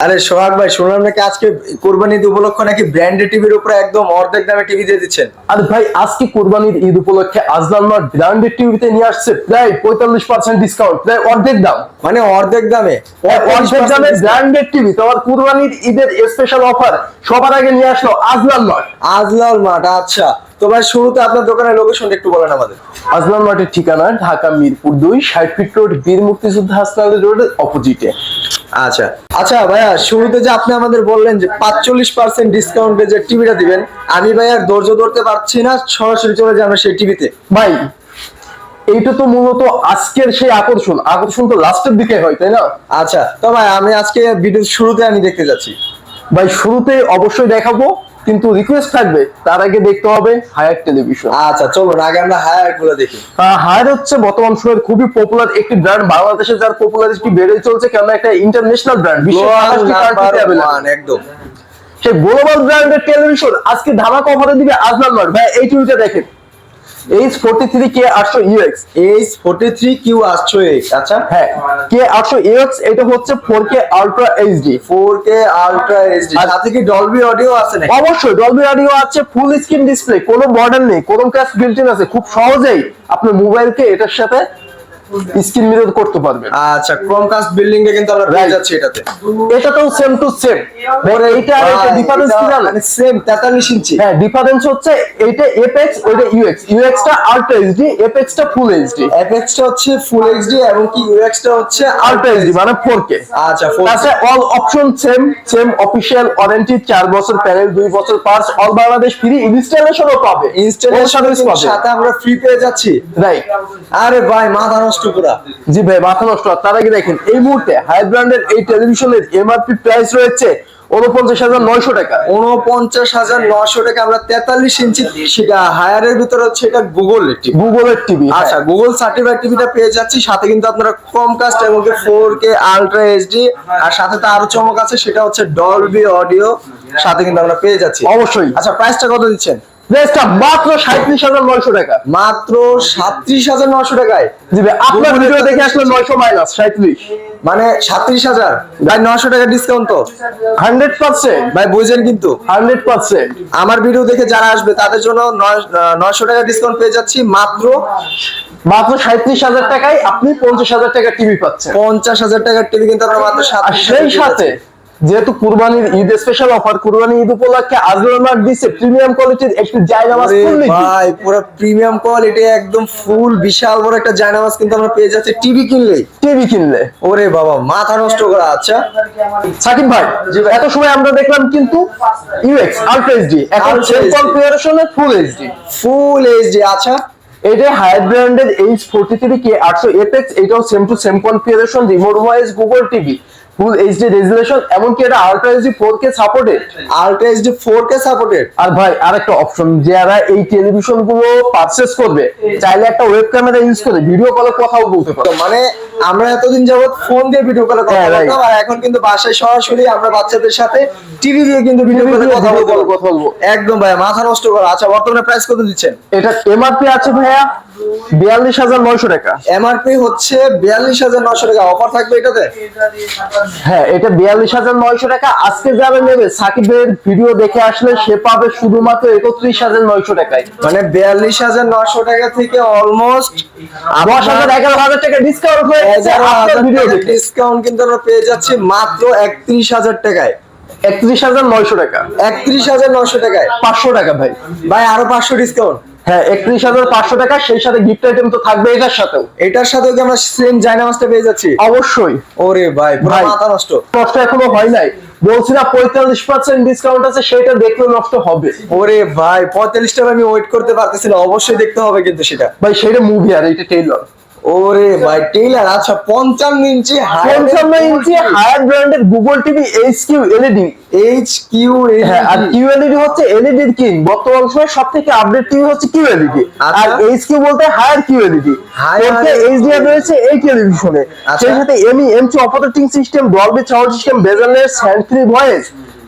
আরে সোহাগ ভাই শুনলাম নাকি আজকে কোরবানি ঈদ উপলক্ষে নাকি ব্র্যান্ডেড টিভির উপরে একদম অর্ধেক দামে টিভি দিয়ে দিচ্ছেন। আর ভাই আজকে কোরবানির ঈদ উপলক্ষে আজলান মার্ট ব্র্যান্ডেড টিভিতে নিয়ে আসছে প্রায় পঁয়তাল্লিশ পার্সেন্ট ডিসকাউন্ট প্রায় অর্ধেক দাম। মানে অর্ধেক দামে? অর্ধেক দামে ব্র্যান্ডেড টিভি তোমার কোরবানির ঈদের স্পেশাল অফার সবার আগে নিয়ে আসলো আজলান মার্ট আজলাল মাঠ আচ্ছা। তো ভাই শুরুতে আপনার দোকানের লোকেশনটা একটু বলেন আমাদের। আজলান মার্টের ঠিকানা ঢাকা মিরপুর দুই ষাট ফিট রোড বীর মুক্তিযুদ্ধ হাসপাতাল রোডের অপোজিটে। আচ্ছা। আচ্ছা ভাইয়া শুরুতে যে আপনি আমাদের বললেন যে পাঁচচল্লিশ পার্সেন্ট ডিসকাউন্টে যে টিভিটা দিবেন আমি ভাই আর ধৈর্য ধরতে পারছি না সরাসরি চলে যাব সেই টিভিতে ভাই এইটা তো মূলত আজকের সেই আকর্ষণ। আকর্ষণ তো লাস্টের দিকে হয় তাই না? আচ্ছা তো ভাই আমি আজকে ভিডিও শুরুতে আমি দেখতে যাচ্ছি। ভাই শুরুতে অবশ্যই দেখাবো। কিন্তু রিকোয়েস্ট থাকবে তার আগে দেখতে হবে হায়ার টেলিভিশন আচ্ছা চলুন আগে আমরা হায়ারগুলো দেখি। হায়ার হচ্ছে বর্তমান সময়ের খুবই পপুলার একটি ব্র্যান্ড বাংলাদেশে যার পপুলারিটি বেড়ে চলছে কেন একটা ইন্টারন্যাশনাল ব্র্যান্ড one, একদম। সেই গ্লোবাল ব্র্যান্ডের টেলিভিশন আজকে ধামাকা অফারে দিবে আজনাল মার্ট ভাই এই টিভিটা দেখেন। এইচ ফোর্টি থ্রি কে আটশো UX H forty three Q আসছো আচ্ছা। হ্যাঁ কে আটশো ইউএক্স এটা হচ্ছে four K ultra HD four K ultra HD আর- সাথে কি ডলবি অডিও আছে নাকি? অবশ্যই ডলবি অডিও আছে ফুল স্ক্রিন ডিসপ্লে কোনো মডেল নেই কোন ক্যাশ বিল্ট আছে। খুব সহজেই আপনার মোবাইলকে এটার সাথে স্ক্রিন মিরর করতে পারবেন। আচ্ছা ক্রোমকাস্ট বিল্ডিং এ কিন্তু আমরা পেয়ে যাচ্ছি এটাতে। এটাতেও সেম টু সেম এইটা আর এটা ডিফারেন্স কি জানেন মানে সেম 43 ইঞ্চি হ্যাঁ ডিফারেন্স হচ্ছে এইটা এপেক্স ওইটা ইউএক্স ইউএক্স টা আলট্রা এইচডি এপেক্স টা ফুল এইচডি এফএক্স টা হচ্ছে ফুল এইচডি এবং কি ইউএক্স টা হচ্ছে আলট্রা এইচডি মানে 4K আচ্ছা 4K তাছাড়া all option same same official warranty 4 বছর প্যানেল 2 বছর পার্টস অল বাংলাদেশ ফ্রি ইনস্টলেশনও পাবে। ইনস্টলেশন সার্ভিস পাবে। সাথে আমরা ফ্রি পেয়ে যাচ্ছি। রাইট আরে ভাই মাথা নষ্ট পুরা জি ভাই মাথা নষ্ট। তার আগে দেখেন এই মুহূর্তে হাই ব্র্যান্ডের এই টেলিভিশনের এমআরপি প্রাইস রয়েছে উনপঞ্চাশ হাজার নয়শো টাকা। উনপঞ্চাশ হাজার নশো টাকা আমরা তেতাল্লিশ ইঞ্চি সেটা হায়ারের ভিতরে হচ্ছে এটা গুগল টিভি গুগলের টিভি আচ্ছা গুগল সার্টিফাইড টিভিটা পেয়ে যাচ্ছি সাথে কিন্তু আপনারা কমকাস্ট এবং ফোর কে আলট্রা এইচডি আর সাথে তো আরও চমক আছে সেটা হচ্ছে ডলবি অডিও সাথে কিন্তু আমরা পেয়ে যাচ্ছি। অবশ্যই। আচ্ছা প্রাইসটা কত দিচ্ছেন? প্রাইসটা মাত্র সাঁত্রিশ হাজার নয়শো টাকা। মাত্র সাতত্রিশ হাজার নশো টাকায়। জি ভাই আপনার ভিডিও দেখে আসলে নয়শো মাইনাস সাঁত্রিশ। মানে সাতত্রিশ হাজার। ভাই নশো টাকা ডিসকাউন্ট তো। Hundred percent. ভাই বুঝেন কিন্তু। Hundred percent. আমার ভিডিও দেখে যারা আসবে তাদের জন্য নয়শো টাকা ডিসকাউন্ট পেয়ে যাচ্ছি মাত্র মাত্র সাঁত্রিশ হাজার টাকায় আপনি পঞ্চাশ হাজার টাকা টিভি পাচ্ছেন। পঞ্চাশ হাজার টাকার টিভি কিন্তু আপনার মাত্র সেই সাথে যেহেতু কুরবানির ঈদ স্পেশাল অফার কুরবানি ঈদ উপলক্ষে আজলান মার্ট দিচ্ছে প্রিমিয়াম কোয়ালিটির একটি জায়নামাজ ফুললি ভাই পুরো প্রিমিয়াম কোয়ালিটি একদম ফুল বিশাল বড় একটা জায়নামাজ কিন্তু আমরা পেয়ে যাচ্ছি টিভি কিনলেই টিভি কিনলে। ওরে বাবা মাথা নষ্ট করা আচ্ছা। সাকিব ভাই এত সময় আমরা দেখলাম কিন্তু ইউএক্স আলট্রা এইচডি এখন HD কনফিগারেশনের ফুল এইচডি ফুল এইচডি আচ্ছা। এটা হায়ার ব্র্যান্ডের এইচ ফোর্টি থ্রি কে আটশো এপেক্স এটাও same to same configuration remote voice Google TV full HD resolution এমনকি এটা ultra HD four K supported ultra HD four K supported আর ভাই আরেকটা option যারা এই টেলিভিশনগুলো পারচেস করবে চাইলে একটা ওয়েব ক্যামেরা ইউজ করে ভিডিও কলে কথাও বলতে পারে। মানে আমরা এতদিন যাবত ফোন দিয়ে ভিডিও কলে কথা হ্যাঁ. বলতাম আর এখন কিন্তু বাসায় সরাসরি আমরা বাচ্চাদের সাথে টিভি দিয়ে কিন্তু ভিডিও কলে কথা বলব। কথা বলব। একদম ভাই মাথা নষ্ট করা। আচ্ছা বর্তমানে প্রাইস কত দিচ্ছেন? এটা এমআরপি আছে ভাইয়া। বিয়াল্লিশ হাজার নয়শো টাকা। এমআরপি হচ্ছে বিয়াল্লিশ হাজার নশো টাকা। অফার থাকবে এটাতে? হ্যাঁ এটা বিয়াল্লিশ হাজার নয়শো টাকা। আজকে যারা নেবে সাকিবের ভিডিও দেখে আসলে সে পাবে শুধুমাত্র একত্রিশ হাজার নয়শো টাকায়। মানে বিয়াল্লিশ হাজার নশো টাকা থেকে অলমোস্ট দশ হাজার এগারো হাজার টাকা ডিসকাউন্ট হয়ে ডিসকাউন্ট কিন্তু আমরা পেয়ে যাচ্ছি মাত্র একত্রিশ হাজার টাকায়। একত্রিশ হাজার নয়শো টাকা। একত্রিশ হাজার নশো টাকায়। পাঁচশো টাকা ভাই। ভাই আরও পাঁচশো ডিসকাউন্ট হ্যাঁ একত্রিশ হাজার পাঁচশো টাকা সেই সাথে গিফট আইটেম তো থাকবে এটার সাথেও। এটার সাথেও কি আমরা সেম জায়নামাজটা পেয়ে যাচ্ছি? অবশ্যই। ওরে ভাই ভাই। মাথা নষ্ট। নষ্ট এখনও হয় নাই। বলছি না পঁয়তাল্লিশ পার্সেন্ট ডিসকাউন্ট আছে সেটা দেখলে নষ্ট হবে। ওরে ভাই পঁয়তাল্লিশ টাকা আমি ওয়েট করতে পারতেছি না অবশ্যই দেখতে হবে কিন্তু সেটা। ভাই সেটা মুভি আর এটা টেইলর ওরে ভাই টেইলার আচ্ছা পঞ্চান্ন ইঞ্চি পঞ্চান্ন ইঞ্চি হায়ার ব্র্যান্ডের Google TV H Q LED H Q আর কিউএলইডি হচ্ছে এলইডি কিং বর্তমান সময় সব থেকে আপডেট টিভি হচ্ছে কিউএলইডি আচ্ছা। আর এইচ কিউ বলতে হায়ার কিউএলইডি Higher এতে এইচডিআর রয়েছে এই টেলিভিশনে আচ্ছা। সেই সাথে MEMC operating system Dolby sound system bezelless hand free voice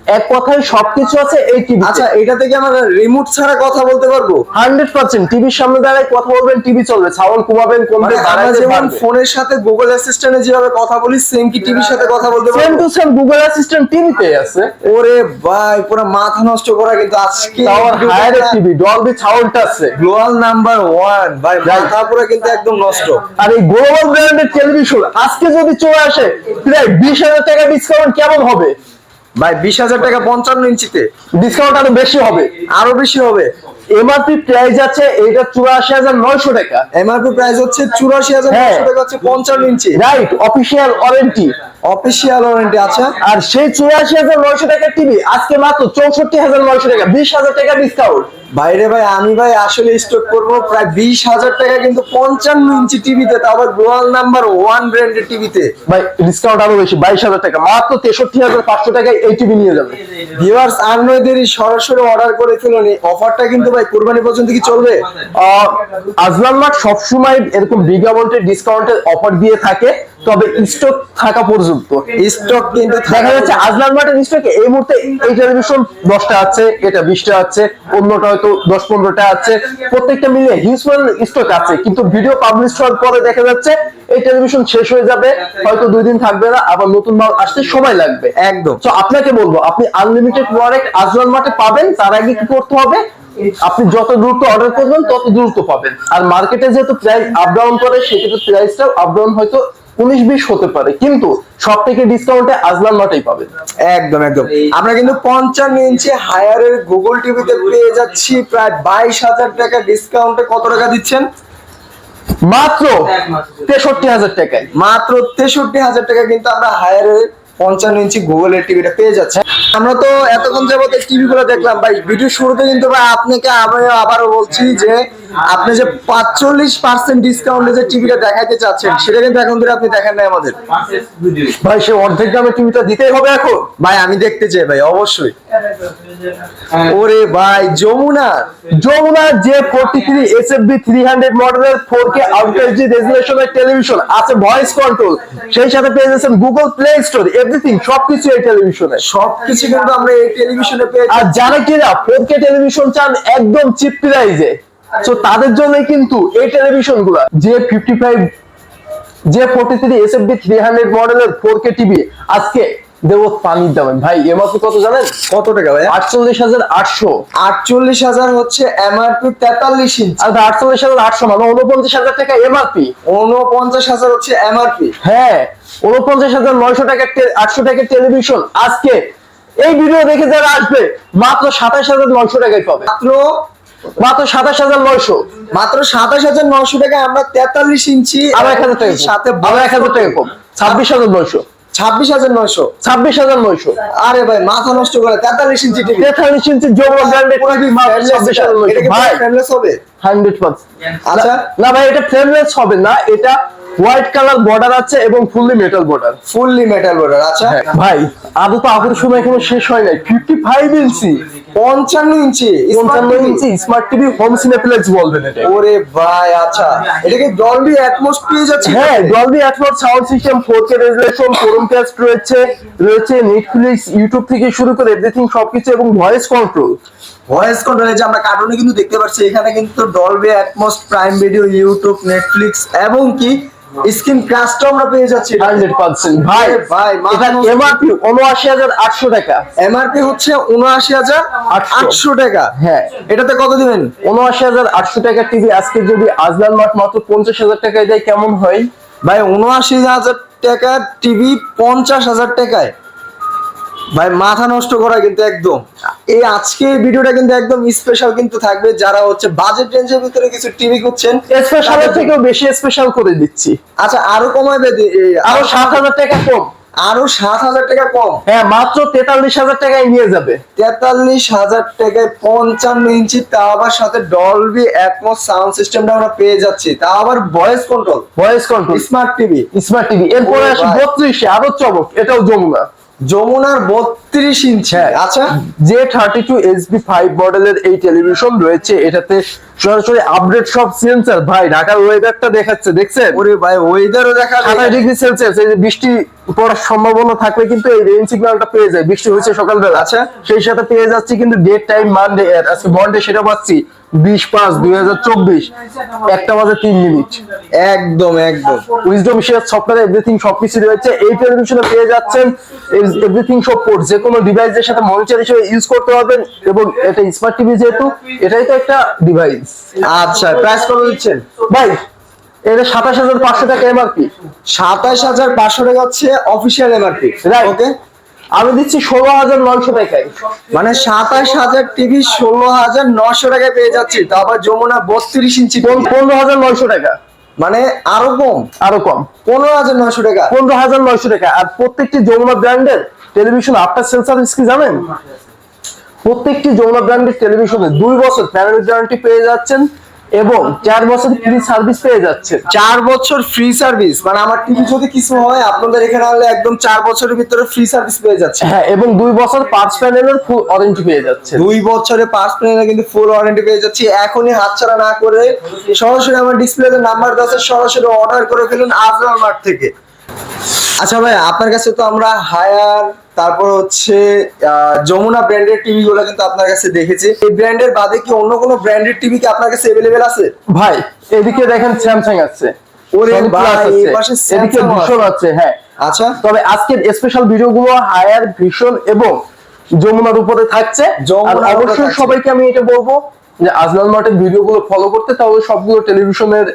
এক কথায় সবকিছু আছে এই টিভি আচ্ছা এটা থেকে আমরা রিমোট ছাড়া কথা বলতে পারব? Hundred percent. টিভির সামনে দাঁড়ায় কথা বলবেন টিভি চলবে। সাউন্ড কমাবেন মানে কমবে আমরা যেমন ফোনের সাথে গুগল অ্যাসিস্ট্যান্টে যেভাবে কথা বলি সেম কি টিভির সাথে কথা বলতে সেম পারব টু সেম গুগল অ্যাসিস্ট্যান্ট টিভিতে আছে। ওরে ভাই পুরো মাথা নষ্ট করা কিন্তু আজকে tower Haier TV Dolby sound আছে। গ্লোবাল নাম্বার ওয়ান ভাই মাথা পুরো কিন্তু একদম নষ্ট। আর এই গ্লোবাল ব্র্যান্ডের টেলিভিশন আজকে যদি চলে আসে প্রায় বিশ হাজার টাকা ডিসকাউন্ট কেমন হবে? ভাই বিশ হাজার টাকা পঞ্চান্ন ইঞ্চিতে। ডিসকাউন্ট আরও বেশি হবে। আরও বেশি হবে। এমআরপি প্রাইস আছে এটা চুরাশি হাজার নয়শো টাকা। এমআরপি প্রাইস হচ্ছে চুরাশি হাজার নয়শো টাকা হচ্ছে পঞ্চান্ন ইঞ্চি। Right official warranty official warranty আছে। আর সেই চুরাশি হাজার নয়শো টাকা টিভি আজকে মাত্র চৌষট্টি হাজার নয়শো টাকা বিশ হাজার টাকা ডিসকাউন্ট বাইরে ভাই আমি ভাই আসলে স্টক করব প্রায় বিশ হাজার টাকা কিন্তু পঞ্চান্ন ইঞ্চি টিভিতে তাও আবার গ্লোবাল নাম্বার ওয়ান ব্র্যান্ডের টিভিতে ভাই ডিসকাউন্ট আরও বেশি বাইশ হাজার টাকা মাত্র তেষট্টি হাজার পাঁচশো টাকায় এই টিভি নিয়ে যাবে। ভিউয়ার্স আর সরাসরি অর্ডার করে ফেলুন অফারটা কিন্তু ভাই কুরবানি পর্যন্ত কি চলবে? আজলান মার্ট সবসময় এরকম অ্যামাউন্টের ডিসকাউন্টের অফার দিয়ে থাকে। তবে স্টক থাকা পর্যন্ত। স্টক কিন্তু দেখা যাচ্ছে আজলান মার্টের স্টকে এই মুহূর্তে এই টেলিভিশন দশটা আছে এটা বিশটা আছে অন্যটা হয়তো দশ পনেরোটা আছে। প্রত্যেকটা মিলিয়ে হিউজ স্টক আছে। কিন্তু ভিডিও পাবলিশ হওয়ার পরে দেখা যাচ্ছে এই টেলিভিশন শেষ হয়ে যাবে হয়তো দুই দিন থাকবে না আবার নতুন মাল আসতে সময় লাগবে। একদম। তো আপনাকে বলব আপনি আনলিমিটেড প্রোডাক্ট আজলান মার্টে পাবেন তার আগে কি করতে হবে? আপনি যত দ্রুত অর্ডার করবেন তত দ্রুত পাবেন। আর মার্কেটে যেহেতু প্রাইস আপ ডাউন করে সেক্ষেত্রে প্রাইসটাও আপ ডাউন হয়তো উনিশ বিশ হতে পারে কিন্তু সব থেকে ডিসকাউন্টে আজলান মার্টেই পাবেন একদম একদম। আমরা কিন্তু পঞ্চান্ন ইঞ্চি হায়ারের গুগল টিভিতে পেয়ে যাচ্ছি প্রায় বাইশ হাজার টাকা ডিসকাউন্টে কত টাকা দিচ্ছেন? মাত্র তেষট্টি হাজার টাকায়। মাত্র তেষট্টি হাজার টাকা কিন্তু আমরা হায়ারের পঞ্চান্ন ইঞ্চি গুগলের টিভিটা পেয়ে যাচ্ছি। আমরা তো এতক্ষণ যাবত টিভি গুলো দেখলাম। ভাই ভিডিও শুরুতে কিন্তু ভাই আপনাকে আমি আবারও বলছি যে আপনি যে পাঁচচল্লিশ পার্সেন্ট ডিসকাউন্টে যে টিভিটা দেখাতে চাচ্ছেন সেটা কিন্তু এখন ধরে আপনি দেখেন নাই আমাদের। ভাই সে অর্ধেক দামে টিভিটা দিতেই হবে এখন? ভাই আমি দেখতে চাই ভাই অবশ্যই। ওরে ভাই যমুনা। যমুনার যে forty three S F B three hundred মডেলের ফোর কে আউটএসডি রেজুলেশনের টেলিভিশন আছে ভয়েস কন্ট্রোল সেই সাথে পেয়ে যাচ্ছেন গুগল প্লে স্টোর এভরিথিং সবকিছু এই টেলিভিশনে সবকিছু কিন্তু আমরা এই টেলিভিশনে পেয়ে আর যারা কিনা ফোর কে টেলিভিশন চান একদম চিপ প্রাইজে তো তাদের জন্য কিন্তু এই টেলিভিশনগুলা যে ফিফটি ফাইভ যে forty three S F B three hundred মডেলের ফোর কে টিভি আজকে দেবো পানির দামে। ভাই এমআরপি কত জানেন? কত টাকা ভাই আটচল্লিশ হাজার আটশো। আটচল্লিশ হাজার হচ্ছে এমআরপি তেতাল্লিশ ইঞ্চি আর আটচল্লিশ হাজার আটশো মানে উনপঞ্চাশ হাজার টাকা এমআরপি উনপঞ্চাশ হাজার হচ্ছে এমআরপি হ্যাঁ উনপঞ্চাশ হাজার নয়শো টাকার আটশো টাকার টেলিভিশন আজকে। এই ভিডিও দেখে যারা আসবে মাত্র সাতাশ হাজার নয়শো টাকায় পাবে। মাত্র মাত্র সাতাশ হাজার নয়শো। মাত্র সাতাশ হাজার নশো টাকা আমরা তেতাল্লিশ ইঞ্চি হাজার টাকা সাথে হাজার টাকা কম। ছাব্বিশ হাজার নয়শো। ছাব্বিশ হাজার নশো ছাব্বিশ হাজার নয়শো। আরে ভাই মাথা নষ্ট করে তেতাল্লিশ ইঞ্চি টিভি। তেতাল্লিশ ইঞ্চি ছাব্বিশ হাজার নয়শো। ভাই ফ্রেমলেস হবে? Hundred percent. আচ্ছা? না ভাই এটা ফ্রেমলেস হবে না এটা হোয়াইট কালার বর্ডার আছে এবং fully metal border fully metal border আচ্ছা? ভাই আদৌ তো আপুর সময় এখনও শেষ হয় নাই। Fifty five inch. পঞ্চান্ন ইঞ্চি পঞ্চান্ন ইঞ্চি স্মার্ট টিভি হোম সিনেপ্লেক্স বলবেন এটা ওরে ভাই আচ্ছা। এটাকে ডলবি অ্যাটমস পেয়ে যাচ্ছে হ্যাঁ Dolby Atmos sound system 4K resolution Chromecast রয়েছে রয়েছে নেটফ্লিক্স ইউটিউব থেকে শুরু করে এভরিথিং সবকিছু এবং ভয়েস কন্ট্রোল ভয়েস কন্ট্রোলে যে আমরা কার্টুনে কিন্তু দেখতে পাচ্ছি এখানে কিন্তু Dolby Atmos Prime Video YouTube Netflix এবং কি? স্ক্রিন ক্রাশটাও আমরা পেয়ে যাচ্ছি। Hundred percent. ভাই ভাই, এটা এমআরপি উনআশি হাজার আটশো টাকা। এমআরপি হচ্ছে উনআশি হাজার আটশো। আটশো। টাকা। হ্যাঁ। এটাতে কত দিবেন? উনআশি হাজার আটশো টাকা টিভি আজকে যদি আজলান মাঠ মাত্র পঞ্চাশ হাজার টাকায় দেয় কেমন হয়? ভাই উনআশি হাজার টাকা টিভি পঞ্চাশ হাজার টাকায়। ভাই মাথা নষ্ট করা কিন্তু একদম। এই আজকে ভিডিওটা কিন্তু একদম স্পেশাল কিন্তু থাকবে যারা হচ্ছে বাজেট রেঞ্জের ভিতরে কিছু টিভি খুঁজছেন স্পেশালের থেকেও বেশি স্পেশাল করে দিচ্ছি। আচ্ছা আরও কমাবে দি- আরও সাত হাজার টাকা কম। আরও সাত হাজার টাকা কম? হ্যাঁ মাত্র তেতাল্লিশ হাজার টাকায় নিয়ে যাবে। তেতাল্লিশ হাজার টাকায় পঞ্চান্ন ইঞ্চি তা আবার সাথে ডলবি অ্যাটমস সাউন্ড সিস্টেমটা আমরা পেয়ে যাচ্ছি। তা আবার voice control voice control smart TV smart TV এরপরে আসি বত্রিশে আরও চমক এটাও যমুনা। যমুনার বত্রিশ ইঞ্চি। আচ্ছা যে থার্টি টু এসবি ফাইভ মডেলের এই টেলিভিশন রয়েছে এটাতে সরাসরি আপডেট সব সেন্সার ভাই ঢাকার ওয়েদারটা দেখাচ্ছে দেখছেন? ওরে ভাই ওয়েদারও দেখা। সাতাশ ডিগ্রি সেলসিয়াস এই যে বৃষ্টি পড়ার সম্ভাবনা থাকলে কিন্তু এই রেইন সিগন্যালটা পেয়ে যায়। বৃষ্টি হয়েছে সকালবেলা। আচ্ছা। সেই সাথে পেয়ে যাচ্ছি কিন্তু ডেট টাইম মানডে আজকে মন্ডে সেটা পাচ্ছি বিশ পাঁচ দুই হাজার চব্বিশ। একটা বাজে তিন মিনিট একদম একদম। উইজডম শেয়ার সফটওয়্যার এভরিথিং সবকিছু রয়েছে। এই টেলিভিশনে পেয়ে যাচ্ছেন এভরিথিং সাপোর্ট যে কোনো ডিভাইসের সাথে মনিটর হিসেবে ইউজ করতে পারবেন এবং এটা স্মার্ট টিভি যেহেতু এটাই তো একটা ডিভাইস আচ্ছা প্রাইস কত দিচ্ছেন? ভাই এটা সাতাশ হাজার পাঁচশো টাকা এমআরপি সাতাশ হাজার পাঁচশো টাকা হচ্ছে অফিসিয়াল এমআরপি. ওকে আমি দিচ্ছি ষোলো হাজার নয়শো টাকায়। মানে সাতাশ হাজার টিভি ষোলো হাজার নশো টাকায় পেয়ে যাচ্ছি তো আবার যমুনা বত্রিশ ইঞ্চি পনেরো হাজার নয়শো টাকা। মানে আরও কম? আরও কম। পনেরো হাজার নশো টাকা। পনেরো হাজার নয়শো টাকা। আর প্রত্যেকটি যমুনা ব্র্যান্ডের টেলিভিশন আফটার সেল সার্ভিস কি জানেন? প্রত্যেকটি যমুনা ব্র্যান্ডের টেলিভিশনে দুই বছর প্যানেল গ্যারান্টি পেয়ে যাচ্ছেন। এবং চার বছর ফ্রি সার্ভিস পেয়ে যাচ্ছে। চার বছর ফ্রি সার্ভিস মানে আমার টিভি যদি কিছু হয় আপনাদের এখানে আসলে একদম চার বছরের ভিতরে ফ্রি সার্ভিস পেয়ে যাচ্ছে। হ্যাঁ এবং দুই বছর পাঁচ প্যানেলের ফুল ওয়ারেন্টি পেয়ে যাচ্ছে। দুই বছরে পাঁচ প্লেনে কিন্তু ফুল ওয়ারেন্টি পেয়ে যাচ্ছে। এখনই হাতছাড়া না করে সরাসরি আমার ডিসপ্লেতে নাম্বার দশে সরাসরি অর্ডার করে ফেলুন আজরাল মার্ট থেকে। আচ্ছা ভাই আপনার কাছে তো আমরা হায়ার তারপর হচ্ছে যমুনা ব্র্যান্ডের টিভি গুলো কিন্তু আপনার কাছে দেখেছি। এই ব্র্যান্ডের বাদে কি অন্য কোনো ব্র্যান্ডের টিভি কি আপনার কাছে অ্যাভেলেবেল আছে? ভাই এদিকে দেখেন স্যামসাং আছে। ওরে ভাই, আছে, এই পাশে এদিকে ভীষণ আছে হ্যাঁ। আচ্ছা। তবে আজকের স্পেশাল ভিডিওগুলো হায়ার ভীষণ এবং যমুনার উপরে থাকছে। আর অবশ্যই সবাইকে আমি এটা বলব যে আজলাল মার্টের ভিডিওগুলো ফলো করতে তাহলে সবগুলো টেলিভিশনের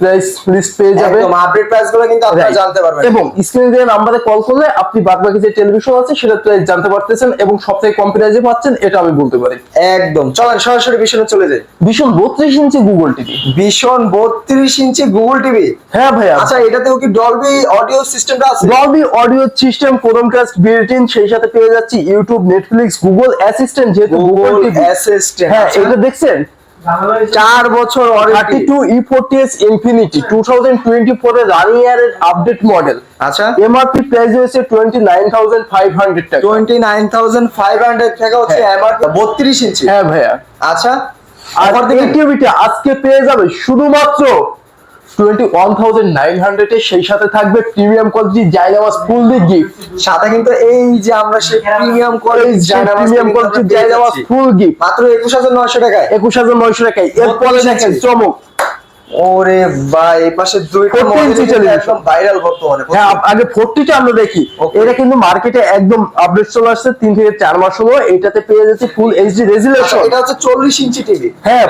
প্রাইস লিস্ট পেয়ে যাবে। একদম আপডেট প্রাইসগুলো কিন্তু আপনারা জানতে পারবেন। এবং স্ক্রিনে দেওয়া নাম্বারে কল করলে আপনি বাদবাকি যে টেলিভিশন আছে সেটা প্রাইস জানতে পারতেছেন এবং সবথেকে কম প্রাইসে পাচ্ছেন এটা আমি বলতে পারি। একদম। চলেন সরাসরি চলে যাই। ভীষণ বত্রিশ ইঞ্চি গুগল টিভি ভীষণ বত্রিশ ইঞ্চি গুগল টিভি হ্যাঁ ভাইয়া। আচ্ছা এটাতেও কি ডলবি অডিও সিস্টেমটা আছে? Dolby audio system Chromecast built in সেই সাথে পেয়ে যাচ্ছি ইউটিউব নেটফ্লিক্স গুগল অ্যাসিস্ট্যান্ট যেহেতু গুগল গুগল টিভি অ্যাসিস্ট্যান্ট হ্যাঁ এটা দেখছেন? চার বছর thirty two E forty S infinity two thousand twenty four এর রানিং ইয়ারের আপডেট মডেল আচ্ছা এমআরপি প্রাইস হয়েছে twenty nine thousand five hundred টাকা। Twenty nine thousand five hundred টাকা হচ্ছে হ্যাঁ। এমআরপি বত্রিশ ইঞ্চি। হ্যাঁ ভাইয়া। আচ্ছা। আর এই টিভিটা আজকে পেয়ে যাবে শুধুমাত্র twenty one thousand nine hundred সেই সাথে থাকবে প্রিমিয়াম কোয়ালিটি জাইনামাস ফুল দি গিফট সাথে কিন্তু এই যে আমরা সেই প্রিমিয়াম কোয়ালিটি প্রিমিয়াম কোয়ালিটি জাইনামাস ফুল গিফট মাত্র একুশ হাজার নয়শো টাকায়। একুশ হাজার নয়শো টাকায়। এরপরে দেখেন চমক। ওরে ভাই পাশে দুইটা মডেল একদম ভাইরাল বর্তমানে হ্যাঁ আগে আমরা দেখি। এটা কিন্তু মার্কেটে একদম আপডেট চলে আসছে থেকে চার মাস হলো। এটাতে পেয়ে যাচ্ছে ফুল এইচডি রেজুলেশন এটা হচ্ছে চল্লিশ ইঞ্চি টিভি হ্যাঁ।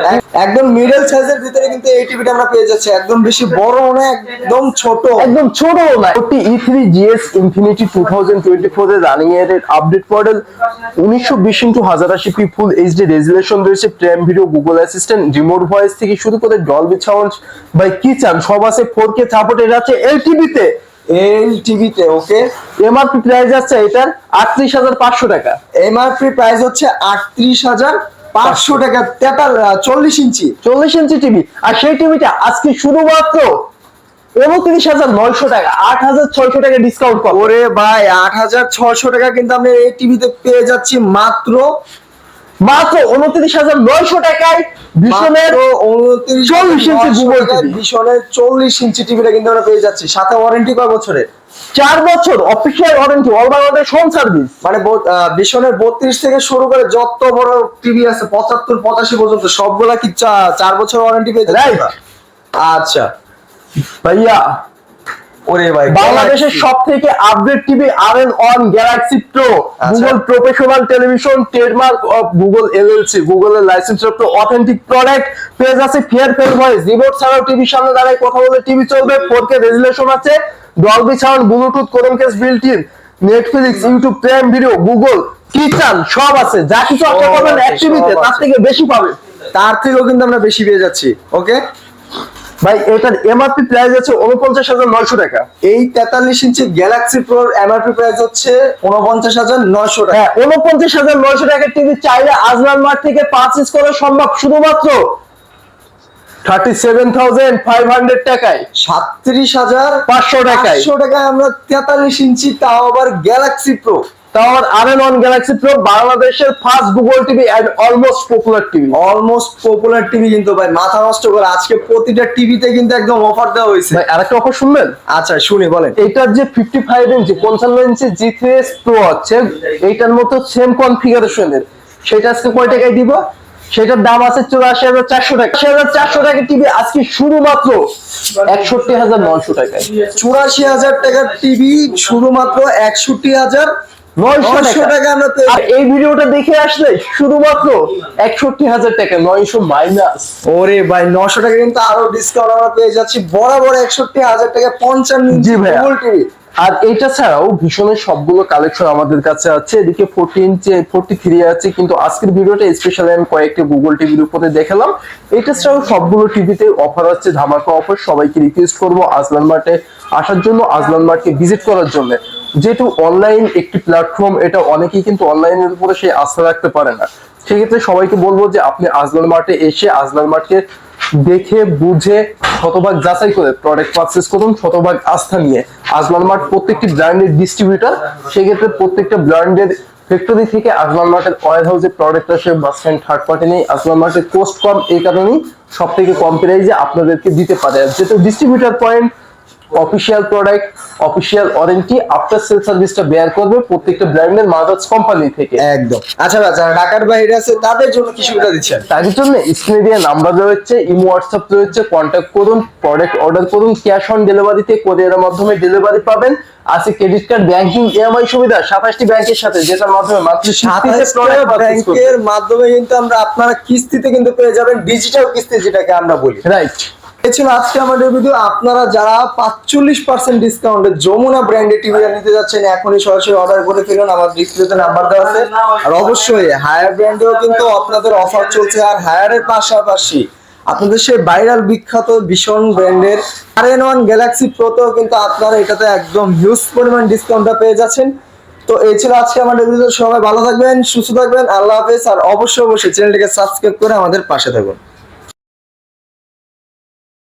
একদম মিডল সাইজের ভিতরে কিন্তু এই টিভিটা আমরা পেয়ে যাচ্ছি। একদম বেশি বড় না একদম ছোট। একদম ছোট না। Forty E three GS infinity two thousand twenty four এর রানিং এর আপডেট মডেল উনিশশো বিশ ইন্টু হাজার আশি পি ফুল এইচডি রেজুলেশন রয়েছে। Prime video Google assistant remote voice থেকে শুরু করে ডলবি সাউন্ড বাই কি চান সব আছে ফোর কে সাপোর্টেড আছে এল টিভিতে ওকে এমআরপি প্রাইস আছে এটার আটত্রিশ হাজার পাঁচশো টাকা। এমআরপি প্রাইস হচ্ছে আটত্রিশ হাজার পাঁচশো টাকা তেতাল চল্লিশ ইঞ্চি। চল্লিশ ইঞ্চি টিভি আর সেই টিভিটা আজকে শুধুমাত্র উনত্রিশ হাজার নয়শো টাকা আট হাজার ছয়শো টাকা ডিসকাউন্ট পাবো। ওরে ভাই আট হাজার ছশো টাকা কিন্তু আমরা এই টিভিতে পেয়ে যাচ্ছি মাত্র মাত্র উনত্রিশ হাজার নয়শো টাকায় ভীষণের 40 ইঞ্চি TV ভীষণের চল্লিশ ইঞ্চি টিভিটা কিন্তু আমরা পেয়ে যাচ্ছি। সাথে ওয়ারেন্টি কয় বছরের চার বছর official warranty all Bangladesh home service মানে ভীষণের বত্রিশ থেকে শুরু করে যত বড় টিভি আছে পঁচাত্তর পঁচাশি পর্যন্ত সবগুলা কি চার বছর ওয়ারেন্টি পেয়ে. আচ্ছা। ভাইয়া ওরে ভাই বাংলাদেশের সব থেকে update TV R N on galaxy pro Google professional television trademark of Google LLC গুগলের লাইসেন্স প্রাপ্ত অথেন্টিক প্রোডাক্ট পেজ আছে ফেয়ার ফেল ভয়েস রিমোট ছাড়াও টিভির সামনে দাঁড়ায় কথা বলে টিভি চলবে ফোর কে রেজুলেশন আছে Dolby sound Bluetooth Chromecast built in Netflix YouTube Prime Video Google Kisan সব আছে যা কিছু আপনি পাবেন এক টিভিতে তার থেকে বেশি পাবেন। তার থেকেও কিন্তু আমরা বেশি পেয়ে যাচ্ছি ওকে ভাই এটার এমআরপি প্রাইস আছে উনপঞ্চাশ হাজার নয়শো টাকা। এই তেতাল্লিশ ইঞ্চি গ্যালাক্সি প্রোর এমআরপি প্রাইস হচ্ছে উনপঞ্চাশ হাজার নয়শো টাকা। হ্যাঁ উনপঞ্চাশ হাজার নয়শো টাকার টিভি চাইলে আজমান মার্ট থেকে পারচেজ করা সম্ভব শুধুমাত্র thirty seven thousand five hundred টাকায়। সাতত্রিশ হাজার পাঁচশো টাকায়। টাকায় আমরা তেতাল্লিশ ইঞ্চি তাও আবার গ্যালাক্সি প্রো তাও R N one Galaxy Pro বাংলাদেশের first Google TV and almost popular TV almost popular TV কিন্তু ভাই মাথা নষ্ট করে আজকে প্রতিটা টিভিতে কিন্তু একদম অফার দেওয়া হয়েছে। ভাই আরেকটা অফার শুনবেন? আচ্ছা শুনি বলেন। এটার যে ফিফটি ফাইভ ইঞ্চি পঞ্চান্ন ইঞ্চি জি থ্রি এস প্রো আছে এইটার মতো সেম কনফিগারেশনের সেটা আজকে কয় টাকায় দিব? সেটার দাম আছে চুরাশি হাজার চারশো টাকা। হাজার চারশো টাকা টিভি আজকে শুধুমাত্র একষট্টি হাজার নয়শো টাকায়। চুরাশি হাজার টাকার টিভি শুধুমাত্র একষট্টি হাজার নয়শো নয়শো টাকা। আর এই ভিডিওটা দেখে আসলে শুধুমাত্র একষট্টি হাজার টাকা নয়শো মাইনাস। ওরে ভাই নশো টাকা কিন্তু আরও ডিসকাউন্ট আমরা পেয়ে যাচ্ছি। বরাবর একষট্টি হাজার টাকা পঞ্চান্ন জি ভাই টিভি। আর এটা ছাড়াও ভীষণের সবগুলো কালেকশন আমাদের কাছে আছে। এদিকে ফোরটি ইঞ্চি ফোরটি থ্রি আছে, কিন্তু আজকের ভিডিওটা স্পেশালি আমি কয়েকটা গুগল টিভির উপরে দেখালাম। এটা ছাড়াও সবগুলো টিভিতে অফার আছে, ধামাকা অফার সবাইকে রিকোয়েস্ট করব আজলান মার্টে আসার জন্য, আজলান মার্টকে ভিজিট করার জন্য। যেহেতু অনলাইন একটি প্ল্যাটফর্ম এটা অনেকেই কিন্তু অনলাইনের উপরে সেই আস্থা রাখতে পারে না। সেক্ষেত্রে সবাইকে বলব যে, আপনি আজলান মার্টে এসে আজলান মার্টকে দেখে, বুঝে, শতভাগ যাচাই করে প্রোডাক্ট পারচেস করুন, শতভাগ আস্থা নিয়ে। আজমাল মার্ট প্রত্যেকটি ব্র্যান্ডের ডিস্ট্রিবিউটর সেক্ষেত্রে প্রত্যেকটা ব্র্যান্ডের ফ্যাক্টরি থেকে আজমাল মার্টের ওয়ার হাউসে প্রোডাক্ট আসে বাস স্ট্যান্ড থার্ড পার্টি নেই। আজমাল মার্টের কোস্ট কম, এই কারণেই সব থেকে কম প্রাইজে আপনাদেরকে দিতে পারে। যেহেতু distributor point official product official warranty after sale সার্ভিসটা বেয়ার করবে প্রত্যেকটা ব্র্যান্ডের মাদার্স কোম্পানি থেকে। একদম। আচ্ছা যারা ঢাকার বাইরে আছে তাদের জন্য কি সুবিধা দিচ্ছেন? তার জন্য স্ক্রিনে দিয়ে নাম্বার রয়েছে ইমো হোয়াটসঅ্যাপ রয়েছে কন্ট্যাক্ট করুন প্রোডাক্ট অর্ডার করুন ক্যাশ অন ডেলিভারিতে কোরিয়ারের মাধ্যমে ডেলিভারি পাবেন। আছে ক্রেডিট কার্ড ব্যাংকিং ইএমআই সুবিধা সাতাশটি ব্যাংকের সাথে যেটার মাধ্যমে মাত্র ব্যাংকের মাধ্যমে কিন্তু আমরা আপনারা কিস্তিতে কিন্তু পেয়ে যাবেন ডিজিটাল কিস্তি যেটাকে আমরা বলি। রাইট এই ছিল আজকে আমাদের ভিডিও আপনারা যারা পাঁচচল্লিশ পার্সেন্ট ডিসকাউন্টে যমুনা ব্র্যান্ডের টিভিটা নিতে যাচ্ছেন, এখনই সরাসরি অর্ডার করে ফেলুন। আমার ডিসপ্লেতে নাম্বার দেওয়া আছে। আর অবশ্যই হায়ার ব্র্যান্ডেও কিন্তু আপনাদের অফার চলছে। আর হায়ারের পাশাপাশি আপনাদের সেই ভাইরাল বিখ্যাত ভীষণ ব্র্যান্ডের আর এন ওয়ান গ্যালাক্সি প্রোতেও কিন্তু আপনারা এটাতে একদম হিউজ পরিমাণ ডিসকাউন্টটা পেয়ে যাচ্ছেন। তো এই ছিল আজকে আমাদের ভিডিও সবাই ভালো থাকবেন, সুস্থ থাকবেন। আল্লাহ হাফেজ। আর অবশ্যই অবশ্যই চ্যানেলটিকে সাবস্ক্রাইব করে আমাদের পাশে থাকুন।